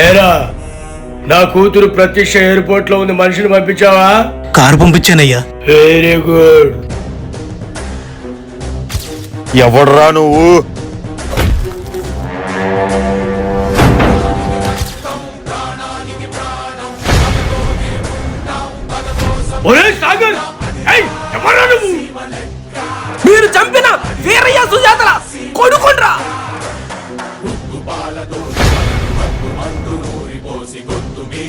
ఏరా నా కూతురు ప్రత్యక్ష ఎయిర్పోర్ట్లో ఉంది మనిషిని పంపించావా? కారు పంపించానయ్యా. వెరీ గుడ్ ఎవడ్రా నువ్వు? ఒరే సాగర్! ఏయ్, ఎవరా నువ్వు? మీరు చంపిన వీరయ్య సుజాతల కొడుకుండ్రా.